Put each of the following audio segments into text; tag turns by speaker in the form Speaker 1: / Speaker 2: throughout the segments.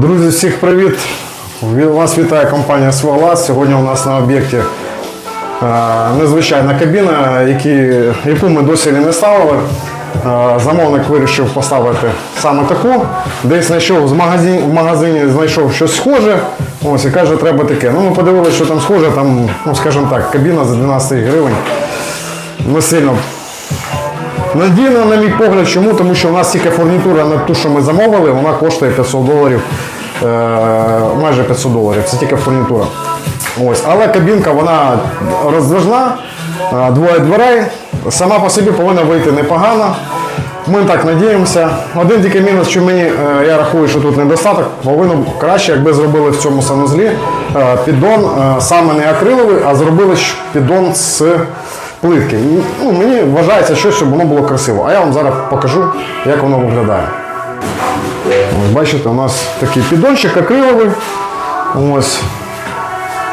Speaker 1: Друзі, всіх привіт! Вас вітає компанія Своглас. Сьогодні у нас на об'єкті е, незвичайна кабіна, яку ми досі не ставили. Е, Замовник вирішив поставити саме таку. Десь знайшов з магазин, в магазині знайшов щось схоже. Ось і каже, треба таке. Ну, ми подивилися, що там схоже, там, ну скажімо так, кабіна за 12 гривень. Не сильно Надійно, на мій погляд, чому? Тому що у нас тільки фурнітура на ту, що ми замовили, вона коштує 500 доларів, е, майже 500 доларів. Це тільки фурнітура. Ось. Але кабінка вона роздвижна, е, двоє дверей. Сама по собі повинна вийти непогано. Ми так надіємося. Один тільки мінус, що мені, е, я рахую, що тут недостаток, повинно краще, якби зробили в цьому санузлі е, піддон саме не акриловий, а зробили піддон з плитки. Ну, мені вважається щось, щоб воно було красиво. А я вам зараз покажу, як воно виглядає. Ось бачите, у нас такий піддончик акриловий. Ось.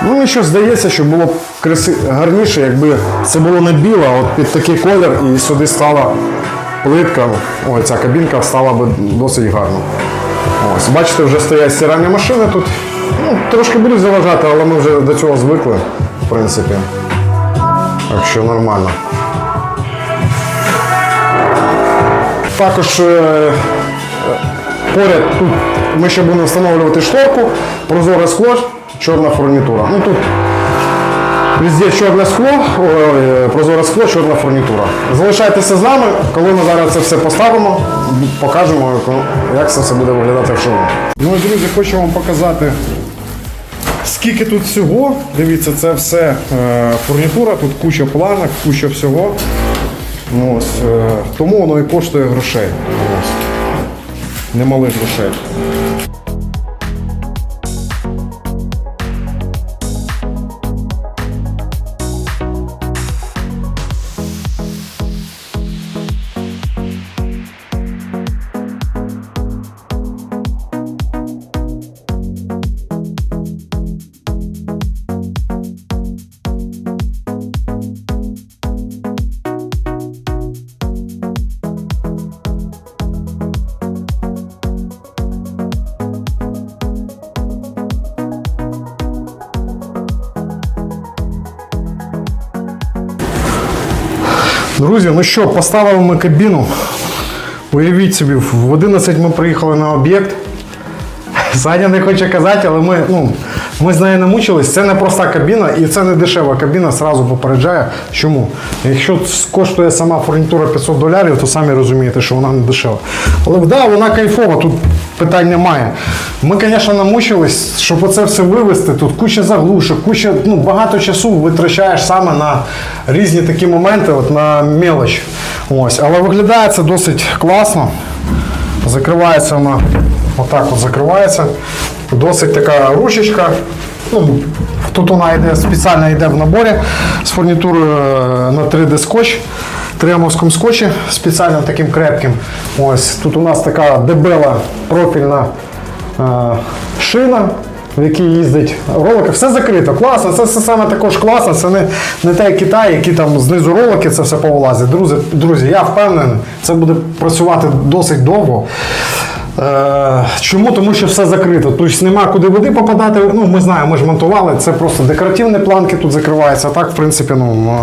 Speaker 1: Ну, мені щось здається, що було б краси... гарніше, якби це було не біле, а от під такий колір і сюди стала плитка. Ой, ця кабінка стала б досить гарно. Ось, бачите, вже стоять стиральні машини тут. Ну, трошки будуть заважати, але ми вже до цього звикли, в принципі. Так що нормально. Також е, поряд тут ми ще будемо встановлювати шторку, прозоре скло, чорна фурнітура. Ну тут везде чорне скло, ой, е, прозоре скло, чорна фурнітура. Залишайтеся з нами, коли ми зараз це все поставимо, покажемо, як це все буде виглядати в шоу. Ну і друзі, хочу вам показати. Скільки тут всього, дивіться, це все е, фурнітура, тут куча планок, куча всього. Ось, е, тому воно і коштує грошей. Ось. Немалих грошей. Друзі, ну що, поставили ми кабіну. Уявіть собі, в 11 ми приїхали на об'єкт. Саня не хоче казати, але ми, ну, ми з нею намучились. Це не проста кабіна і це не дешева кабіна, сразу попереджаю. Чому? Якщо коштує сама фурнітура 500 доларів, то самі розумієте, що вона не дешева. Але да, вона кайфова, тут питань немає. Ми, звісно, намучились, щоб оце все вивезти. Тут куча заглушок, куча, ну, багато часу витрачаєш саме на різні такі моменти, от на мелоч. Ось. Але виглядає це досить класно. Закривається вона, отак от закривається. Досить така ручечка. Ну, тут вона йде спеціально йде в наборі з фурнітурою е, на 3D скотч. Триамовському скотчі, спеціально таким крепким. Ось тут у нас така дебела профільна е, шина, в якій їздить ролики. Все закрито, класно. Це все саме також класно. Це не, не те Китай, які там знизу ролики, це все повилазить. Друзі, друзі, я впевнений, це буде працювати досить довго. Е, Чому? Тому що все закрито. Тобто нема куди води попадати. Ну, ми знаємо, ми ж монтували. Це просто декоративні планки тут закриваються. Так, в принципі, ну,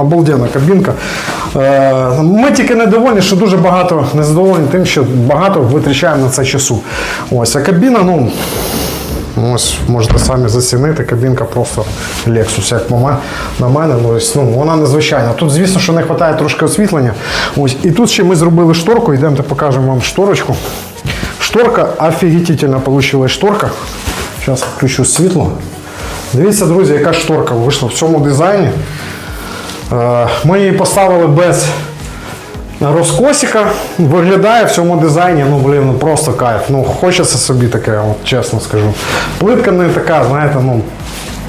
Speaker 1: обалденна кабінка. Е, Ми тільки недовольні, що дуже багато незадоволені тим, що багато витрачаємо на це часу. Ось, а кабіна, ну. Ось можете самі зацінити, кабінка просто Lexus, як моме- на мене. Ось, ну, вона незвичайна. Тут, звісно, що не вистачає трошки освітлення. Ось, і тут ще ми зробили шторку, йдемо покажемо вам шторочку. Шторка офігітельна вийшла шторка. Зараз включу світло. Дивіться, друзі, яка шторка вийшла в цьому дизайні. Е, Ми її поставили без розкосика. Виглядає в цьому дизайні, ну блін, ну просто кайф. Ну, хочеться собі таке, от, чесно скажу. Плитка не така, знаєте, ну.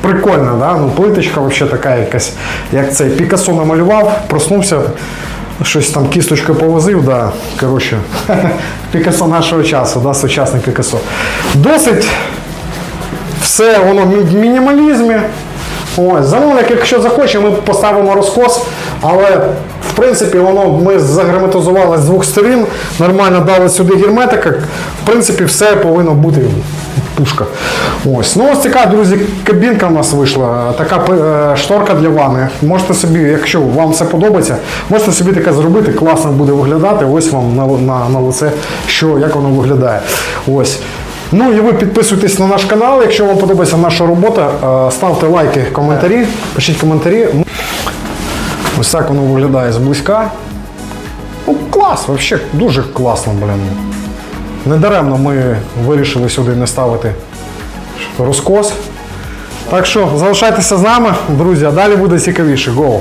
Speaker 1: Прикольна, да? ну, плиточка взагалі така якась, як цей Пікассо намалював, проснувся, щось там кісточкою повозив, да, коротше, Пікасо нашого часу, да, сучасний Пікасо. Досить все воно в мінімалізмі. Замовник, якщо захоче, ми поставимо розкос, але принципі, воно ми загерметизували з двох сторін, нормально дали сюди герметика. В принципі, все повинно бути пушка. Ось. Ну, ось така, друзі, кабінка у нас вийшла. Така е, шторка для ванни. Можете собі, якщо вам це подобається, можете собі таке зробити, класно буде виглядати. Ось вам на, на, на лице, що, як воно виглядає. Ось. Ну і ви підписуйтесь на наш канал, якщо вам подобається наша робота, е, ставте лайки, коментарі, пишіть коментарі. Ось так воно виглядає зблизька. Ну, клас, взагалі дуже класно, блін. Недаремно ми вирішили сюди не ставити розкос. Так що залишайтеся з нами, друзі, а далі буде цікавіше. Гоу!